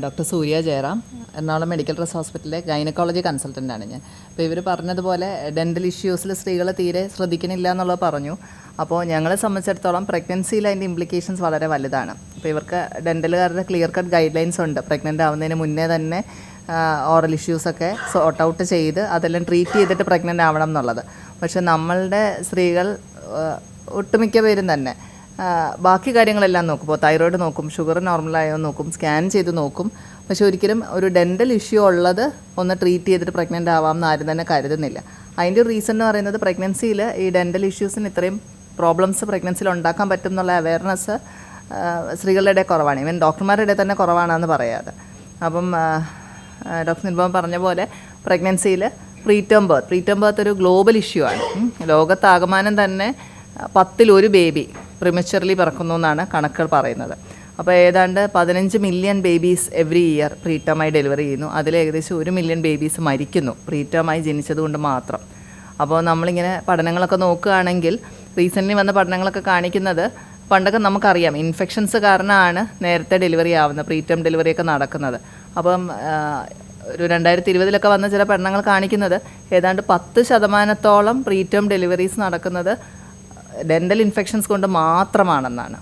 Doctor Surya Jayaram Ernakulam medical trust ഹോസ്പിറ്റലിലെ gynaecology കൺസൾട്ടന്റാണ് ഞാൻ. അപ്പോൾ ഇവർ പറഞ്ഞതുപോലെ ഡെന്റൽ ഇഷ്യൂസിൽ സ്ത്രീകൾ തീരെ ശ്രദ്ധിക്കണില്ല എന്നുള്ളത് പറഞ്ഞു. അപ്പോൾ ഞങ്ങളെ സംബന്ധിച്ചിടത്തോളം പ്രഗ്നൻസിയിൽ അതിന്റെ ഇംപ്ലിക്കേഷൻസ് വളരെ വലുതാണ്. അപ്പോൾ ഇവർക്ക് ഡെന്റലുകാരുടെ ക്ലിയർ കട്ട് ഗൈഡ് ലൈൻസ് ഉണ്ട്. പ്രഗ്നന്റ് ആവുന്നതിന് മുന്നേ തന്നെ ഓറൽ ഇഷ്യൂസൊക്കെ സോർട്ട് ഔട്ട് ചെയ്ത് അതെല്ലാം ട്രീറ്റ് ചെയ്തിട്ട് പ്രഗ്നന്റ് ആവണം എന്നുള്ളത്. പക്ഷേ നമ്മളുടെ സ്ത്രീകൾ ഒട്ടുമിക്ക പേരും തന്നെ ബാക്കി കാര്യങ്ങളെല്ലാം നോക്കും. ഇപ്പോൾ തൈറോയ്ഡ് നോക്കും ഷുഗർ നോർമലായോ നോക്കും സ്കാൻ ചെയ്ത് നോക്കും. പക്ഷെ ഒരിക്കലും ഒരു ഡെന്റൽ ഇഷ്യൂ ഉള്ളത് ഒന്ന് ട്രീറ്റ് ചെയ്തിട്ട് പ്രഗ്നന്റ് ആവാം എന്ന് ആരും തന്നെ കരുതുന്നില്ല. അതിന്റെ ഒരു റീസൺ എന്ന് പറയുന്നത് പ്രഗ്നൻസിയിൽ ഈ ഡെന്റൽ ഇഷ്യൂസിന് ഇത്രയും പ്രോബ്ലംസ് പ്രഗ്നൻസിയിൽ ഉണ്ടാക്കാൻ പറ്റും എന്നുള്ള അവയർനെസ് സ്ത്രീകളുടെ കുറവാണ്. ഈവൻ ഡോക്ടർമാരുടെ തന്നെ കുറവാണെന്ന് പറയാതെ. അപ്പം ഡോക്ടർ നിൽബം പറഞ്ഞ പോലെ പ്രഗ്നൻസിയിൽ പ്രീറ്റേം ബർത്ത് പ്രീറ്റേം ബർത്ത് ഒരു ഗ്ലോബൽ ഇഷ്യൂ ആണ്. ലോകത്താകമാനം തന്നെ പത്തിൽ ഒരു ബേബി പ്രിമച്ചർലി പിറക്കുന്നു എന്നാണ് കണക്കുകൾ പറയുന്നത്. അപ്പോൾ ഏതാണ്ട് പതിനഞ്ച് മില്യൺ ബേബീസ് എവറി ഇയർ പ്രീറ്റമായി ഡെലിവറി ചെയ്യുന്നു. അതിൽ ഏകദേശം ഒരു മില്യൺ ബേബീസ് മരിക്കുന്നു പ്രീറ്റമായി ജനിച്ചതുകൊണ്ട് മാത്രം. അപ്പോൾ നമ്മളിങ്ങനെ പഠനങ്ങളൊക്കെ നോക്കുകയാണെങ്കിൽ റീസെന്റ്ലി വന്ന പഠനങ്ങളൊക്കെ കാണിക്കുന്നത് പണ്ടൊക്കെ നമുക്കറിയാം ഇൻഫെക്ഷൻസ് കാരണമാണ് നേരത്തെ ഡെലിവറി ആവുന്നത് പ്രീറ്റം ഡെലിവറിയൊക്കെ നടക്കുന്നത്. അപ്പം ഒരു രണ്ടായിരത്തി ഇരുപതിലൊക്കെ വന്ന ചില പഠനങ്ങൾ കാണിക്കുന്നത് ഏതാണ്ട് പത്ത് ശതമാനത്തോളം പ്രീറ്റം ഡെലിവറീസ് നടക്കുന്നത് ഡെന്റൽ ഇൻഫെക്ഷൻസ് കൊണ്ട് മാത്രമാണെന്നാണ്.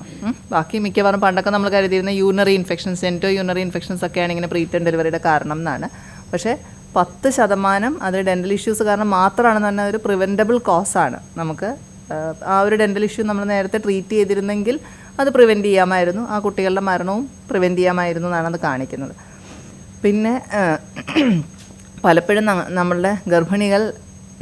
ബാക്കി മിക്കവാറും പണ്ടൊക്കെ നമ്മൾ കരുതിയിരുന്ന യൂണറി ഇൻഫെക്ഷൻസ് എന്റോ യൂണറി ഇൻഫെക്ഷൻസ് ഒക്കെയാണ് ഇങ്ങനെ പ്രീറ്റം ഡെലിവറിയുടെ കാരണം എന്നാണ്. പക്ഷേ പത്ത് ശതമാനം അതിൽ ഡെന്റൽ ഇഷ്യൂസ് കാരണം മാത്രമാണെന്ന് പറഞ്ഞാൽ ഒരു പ്രിവെന്റബിൾ കോസാണ് നമുക്ക് ആ, ഒരു ഡെന്റൽ ഇഷ്യൂ നമ്മൾ നേരത്തെ ട്രീറ്റ് ചെയ്തിരുന്നെങ്കിൽ അത് പ്രിവെന്റ് ചെയ്യാമായിരുന്നു. ആ കുട്ടികളുടെ മരണവും പ്രിവെന്റ് ചെയ്യാമായിരുന്നു എന്നാണ് അത് കാണിക്കുന്നത്. പിന്നെ പലപ്പോഴും നമ്മളുടെ ഗർഭിണികൾ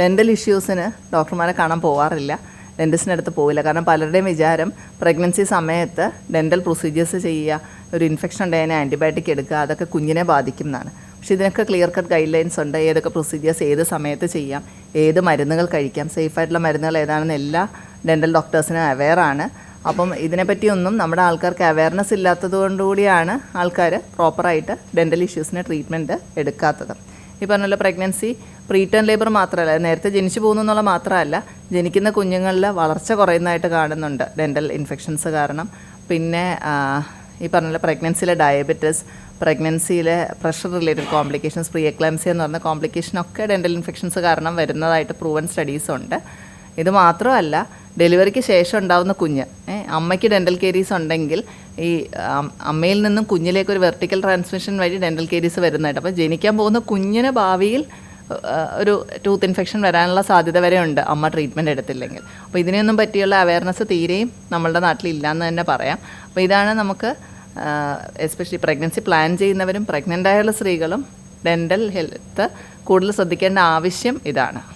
ഡെന്റൽ ഇഷ്യൂസിന് ഡോക്ടർമാരെ കാണാൻ പോവാറില്ല. ഡെന്റിസ്റ്റിന്റെ അടുത്ത് പോവില്ല. കാരണം പലരുടെയും വിചാരം പ്രഗ്നൻസി സമയത്ത് ഡെന്റൽ പ്രൊസീജിയേഴ്സ് ചെയ്യുക ഒരു ഇൻഫെക്ഷൻ ഉണ്ടായതിനെ ആന്റിബയോട്ടിക് എടുക്കുക അതൊക്കെ കുഞ്ഞിനെ ബാധിക്കും എന്നാണ് പക്ഷേ ഇതിനൊക്കെ ക്ലിയർ കട്ട് ഗൈഡ് ലൈൻസ് ഉണ്ട്. ഏതൊക്കെ പ്രൊസീജിയേഴ്സ് ഏത് സമയത്ത് ചെയ്യാം ഏത് മരുന്നുകൾ കഴിക്കാം സേഫായിട്ടുള്ള മരുന്നുകൾ ഏതാണെന്ന് എല്ലാ ഡെന്റൽ ഡോക്ടേഴ്സിനും അവെയറാണ് അപ്പം ഇതിനെപ്പറ്റിയൊന്നും നമ്മുടെ ആൾക്കാർക്ക് അവയർനെസ് ഇല്ലാത്തത് കൊണ്ടുകൂടിയാണ് ആൾക്കാർ പ്രോപ്പറായിട്ട് ഡെന്റൽ ഇഷ്യൂസിന് ട്രീറ്റ്മെന്റ് എടുക്കാത്തത്. ഈ പറഞ്ഞ പ്രഗ്നൻസി ടേൺ ലേബർ മാത്രമല്ല നേരത്തെ ജനിച്ചു പോകുന്നു എന്നുള്ള മാത്രമല്ല ജനിക്കുന്ന കുഞ്ഞുങ്ങളിൽ വളർച്ച കുറയുന്നതായിട്ട് കാണുന്നുണ്ട് ഡെന്റൽ ഇൻഫെക്ഷൻസ് കാരണം. പിന്നെ ഈ പറഞ്ഞ പ്രഗ്നൻസിയിലെ diabetes പ്രഗ്നൻസിയിലെ pressure related complications pre eclampsia എന്ന് പറഞ്ഞ കോംപ്ലിക്കേഷനൊക്കെ ഡെന്റൽ ഇൻഫെക്ഷൻസ് കാരണം വരുന്നതായിട്ട് പ്രൂവൻ സ്റ്റഡീസ് ഉണ്ട്. ഇത് മാത്രമല്ല ഡെലിവറിക്ക് ശേഷം ഉണ്ടാവുന്ന കുഞ്ഞ് അമ്മയ്ക്ക് ഡെന്റൽ കേരീസ് ഉണ്ടെങ്കിൽ ഈ അമ്മയിൽ നിന്നും കുഞ്ഞിലേക്ക് ഒരു വെർട്ടിക്കൽ ട്രാൻസ്മിഷൻ വഴി ഡെന്റൽ കേരീസ് വരുന്നതായിട്ട്. അപ്പോൾ ജനിക്കാൻ പോകുന്ന കുഞ്ഞിന് ഭാവിയിൽ ഒരു ടൂത്ത് ഇൻഫെക്ഷൻ വരാനുള്ള സാധ്യത വരെ ഉണ്ട് അമ്മ ട്രീറ്റ്മെന്റ് എടുത്തില്ലെങ്കിൽ. അപ്പോൾ ഇതിനെയൊന്നും പറ്റിയുള്ള അവയർനെസ് തീരെയും നമ്മളുടെ നാട്ടിൽ ഇല്ലയെന്ന് തന്നെ പറയാം. അപ്പോൾ ഇതാണ് നമുക്ക് എസ്പെഷ്യലി പ്രഗ്നൻസി പ്ലാൻ ചെയ്യുന്നവരും പ്രഗ്നന്റ് ആയുള്ള സ്ത്രീകളും ഡെന്റൽ ഹെൽത്ത് കൂടുതൽ ശ്രദ്ധിക്കേണ്ട ആവശ്യം ഇതാണ്.